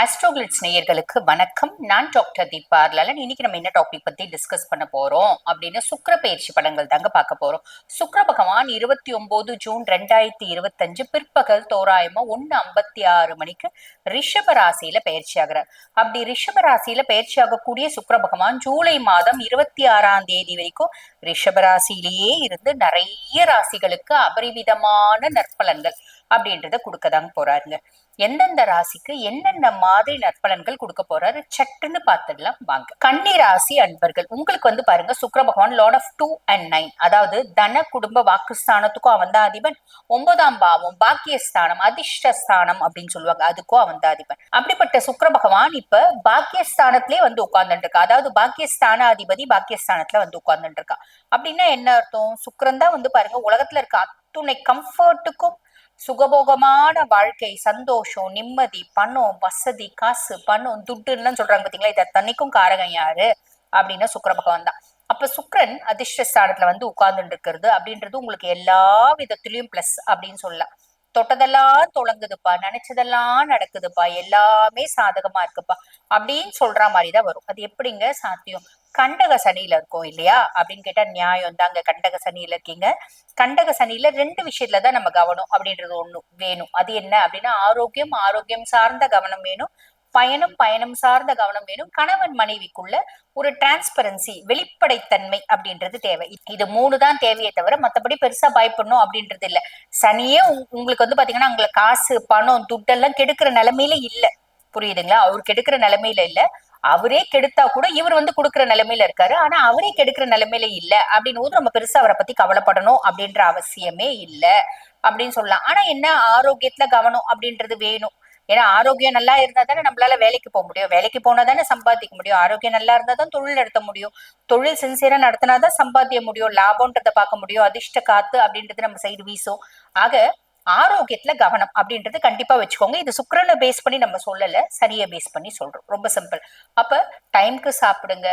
ஆஸ்ட்ரோகிளிட்ஸ் நேயர்களுக்கு வணக்கம். நான் டாக்டர் தீபா லலன் இன்னைக்கு நம்ம என்ன டாபிக் பத்தி டிஸ்கஸ் பண்ண போறோம் அப்படின்னு சுக்கர பயிற்சி படங்கள் தாங்க பார்க்க போறோம். சுக்கர பகவான் இருபத்தி ஒன்பது ஜூன் ரெண்டாயிரத்தி இருபத்தஞ்சு பிற்பகல் தோராயமா ஒன்னு ஐம்பத்தி ஆறு மணிக்கு ரிஷப ராசியில பயிற்சி ஆகிறார். அப்படி ரிஷப ராசியில பயிற்சி ஆகக்கூடிய சுக்கர பகவான் ஜூலை மாதம் இருபத்தி ஆறாம் தேதி வரைக்கும் ரிஷப ராசியிலேயே இருந்து நிறைய ராசிகளுக்கு அபரிவிதமான நற்பலன்கள். அப்படின்றத கொடுக்கதாங்க போறாருங்க. எந்தெந்த ராசிக்கு என்னென்ன மாதிரி நற்பலன்கள் கொடுக்க போறாரு சட்டுன்னு பார்த்துடலாம் வாங்க. கன்னி ராசி அன்பர்கள் உங்களுக்கு வந்து பாருங்க Shukra Bhagavan lord of two and nine அதாவது தன குடும்ப வாக்குஸ்தானத்துக்கும் அவன் தான் அதிபன். ஒன்பதாம் பாவம் பாக்கியஸ்தானம் அதிர்ஷ்டஸ்தானம் அப்படின்னு சொல்லுவாங்க அதுக்கும் அவன் தான் அதிபன். அப்படிப்பட்ட சுக்கர பகவான் இப்ப பாக்கியஸ்தானத்திலே வந்து உட்கார்ந்துட்டு இருக்கா அதாவது பாக்கியஸ்தான அதிபதி பாக்கியஸ்தானத்துல வந்து உட்கார்ந்துட்டு இருக்கா அப்படின்னா என்ன அர்த்தம்? சுக்கரன் தான் வந்து பாருங்க உலகத்துல இருக்க அத்துணை கம்ஃபர்ட்டுக்கும் சுகபோகமான வாழ்க்கை சந்தோஷம் நிம்மதி பணம் வசதி காசு பணம் துட்டுன்னு சொல்றாங்க பாத்தீங்களா? இதை தன்னைக்கும் காரகம் யாரு? அப்படின்னா சுக்கர பகவான் தான். அப்ப சுக்கரன் அதிர்ஷ்ட ஸ்தானத்துல வந்து உட்கார்ந்துட்டு இருக்கிறது அப்படின்றது உங்களுக்கு எல்லா விதத்திலயும் பிளஸ் அப்படின்னு சொல்லலாம். தொட்டதெல்லாம் தொடங்குதுப்பா நினைச்சதெல்லாம் நடக்குதுப்பா எல்லாமே சாதகமா இருக்குப்பா அப்படின்னு சொல்ற மாதிரிதான் வரும். அது எப்படிங்க சாத்தியம்? கண்டக சனியில இருக்கோம் இல்லையா? அப்படின்னு கேட்டா நியாயம் தாங்க கண்டக சனியில இருக்கீங்க. கண்டக சனியில ரெண்டு விஷயத்துல தான் நம்ம கவனம் அப்படின்றது ஒண்ணு வேணும். அது என்ன அப்படின்னா ஆரோக்கியம் ஆரோக்கியம் சார்ந்த கவனம் வேணும். பயணம் பயணம் சார்ந்த கவனம் வேணும். கணவன் மனைவிக்குள்ள ஒரு டிரான்ஸ்பரன்சி வெளிப்படைத்தன்மை அப்படின்றது தேவை. இது மூணு தான் தேவையே தவிர மத்தபடி பெருசா பயப்படணும் அப்படின்றது இல்ல. சனியே உங்களுக்கு வந்து பாத்தீங்கன்னா உங்களை காசு பணம் துட்டெல்லாம் கெடுக்கிற நிலைமையில இல்ல. புரியுதுங்களா? அவர் கெடுக்கிற நிலைமையில இல்ல. அவரே கெடுத்தா கூட இவர் வந்து கொடுக்குற நிலைமையில இருக்காரு. ஆனா அவரே கெடுக்கிற நிலைமையில இல்ல அப்படின்னு போது நம்ம பெருசா அவரை பத்தி கவலைப்படணும் அப்படின்ற அவசியமே இல்ல அப்படின்னு சொல்லலாம். ஆனா என்ன? ஆரோக்கியத்துல கவனம் அப்படின்றது வேணும். ஏன்னா ஆரோக்கியம் நல்லா இருந்தா தானே நம்மளால வேலைக்கு போக முடியும். வேலைக்கு போனா தானே சம்பாதிக்க முடியும். ஆரோக்கியம் நல்லா இருந்தா தான் தொழில் நடத்த முடியும். தொழில் சின்சியரா நடத்தினாதான் சம்பாதிக்க முடியும். லாபம்ன்றதை பார்க்க முடியும். அதிர்ஷ்ட காத்து அப்படின்றது நம்ம சைடு வீசும். ஆக ஆரோக்கியத்துல கவனம் அப்படின்றது கண்டிப்பா வச்சுக்கோங்க. இது சுக்கரனை பேஸ் பண்ணி நம்ம சொல்லல சனியை பேஸ் பண்ணி சொல்றோம். ரொம்ப சிம்பிள் அப்ப டைம்க்கு சாப்பிடுங்க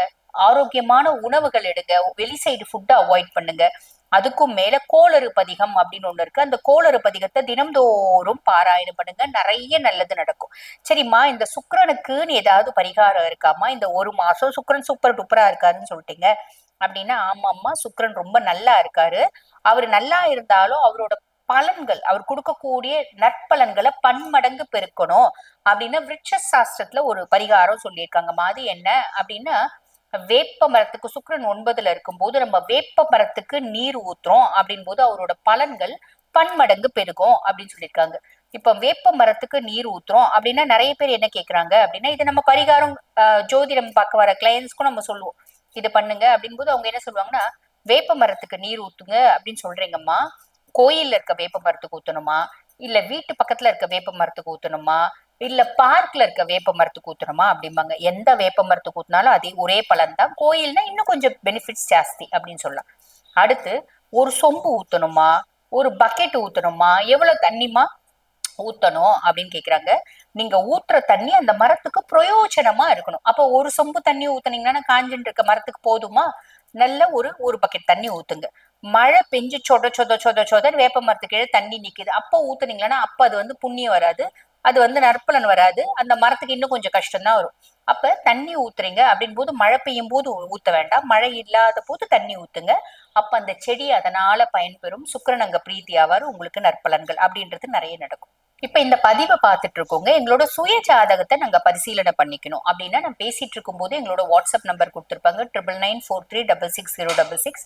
ஆரோக்கியமான உணவுகள் எடுங்க வெளி சைடு ஃபுட்டை அவாய்ட் பண்ணுங்க. அதுக்கும் மேல கோளறு பதிகம் அப்படின்னு ஒண்ணு இருக்கு. அந்த கோளறு பதிகத்தை தினம்தோறும் பாராயணம் பண்ணுங்க. நிறைய நல்லது நடக்கும். சரிம்மா இந்த சுக்கரனுக்குன்னு ஏதாவது பரிகாரம் இருக்காமா இந்த ஒரு மாசம் சுக்கரன் சூப்பர் டூப்பரா இருக்காருன்னு சொல்லிட்டீங்க. அப்படின்னா ஆமாம்மா சுக்கரன் ரொம்ப நல்லா இருக்காரு. அவர் நல்லா இருந்தாலும் அவரோட பலன்கள் அவர் கொடுக்கக்கூடிய நற்பலன்களை பன்மடங்கு பெருக்கணும் அப்படின்னு விருட்ச சாஸ்திரத்துல ஒரு பரிகாரம் சொல்லியிருக்காங்க. மாதிரி என்ன அப்படின்னா வேப்ப மரத்துக்கு சுக்கரன் ஒன்பதுல இருக்கும்போது நம்ம வேப்ப மரத்துக்கு நீர் ஊத்துறோம் அப்படின் போது அவரோட பலன்கள் பன்மடங்கு பெருகும் அப்படின்னு சொல்லியிருக்காங்க. இப்ப வேப்ப மரத்துக்கு நீர் ஊத்துறோம் அப்படின்னா நிறைய பேர் என்ன கேக்குறாங்க அப்படின்னா இது நம்ம பரிகாரம் ஜோதிடம் பார்க்க வர கிளையன்ஸ்க்கும் நம்ம சொல்லுவோம். இது பண்ணுங்க அப்படின் போது அவங்க என்ன சொல்லுவாங்கன்னா வேப்ப மரத்துக்கு நீர் ஊத்துங்க அப்படின்னு சொல்றீங்கம்மா. கோயில்ல இருக்க வேப்ப மரத்துக்கு ஊத்தணுமா? இல்ல வீட்டு பக்கத்துல இருக்க வேப்ப மரத்துக்கு ஊத்தணுமா? இல்ல பார்க்ல இருக்க வேப்ப மரத்துக்கு ஊத்தணுமா? அப்படிம்பாங்க. எந்த வேப்ப மரத்துக்கு ஊத்தினாலும் அதே ஒரே பலன் தான் கோயில்னா இன்னும் கொஞ்சம் பெனிஃபிட்ஸ் ஜாஸ்தி அப்படின்னு சொல்லலாம். அடுத்து ஒரு சொம்பு ஊத்தணுமா? ஒரு பக்கெட் ஊத்தணுமா? எவ்வளவு தண்ணிமா ஊத்தணும் அப்படின்னு கேக்குறாங்க. நீங்க ஊத்துற தண்ணி அந்த மரத்துக்கு பிரயோஜனமா இருக்கணும். அப்போ ஒரு சொம்பு தண்ணி ஊத்துனீங்கன்னா காஞ்சின்னு இருக்க மரத்துக்கு போதுமா? நல்ல ஒரு ஒரு பக்கெட் தண்ணி ஊத்துங்க. மழை பெஞ்சு சொத சொத சொத சொதன்னு வேப்ப மரத்துக்கு தண்ணி நிக்குது. அப்போ ஊத்துனீங்கன்னா அப்ப அது வந்து புண்ணியம் வராது. அது வந்து நற்பலன் வராது. அந்த மரத்துக்கு இன்னும் கொஞ்சம் கஷ்டம் தான் வரும். அப்ப தண்ணி ஊத்துறீங்க அப்படின் போது மழை பெய்யும் போது ஊத்த வேண்டாம். மழை இல்லாத போது தண்ணி ஊத்துங்க. அப்ப அந்த செடி அதனால பயன்பெறும். சுக்கரன் அங்க பிரீத்தி ஆவார். உங்களுக்கு நற்பலன்கள் அப்படின்றது நிறைய நடக்கும். இப்ப இந்த பதிவை பார்த்துட்டு இருக்கோங்க. எங்களோட சுய ஜாதகத்தை நாங்க பரிசீலனை பண்ணிக்கணும். அப்படின்னா நான் பேசிட்டு இருக்கும் போது எங்களோட வாட்ஸ்அப் நம்பர் கொடுத்துருப்பாங்க. Triple nine four three double six zero double six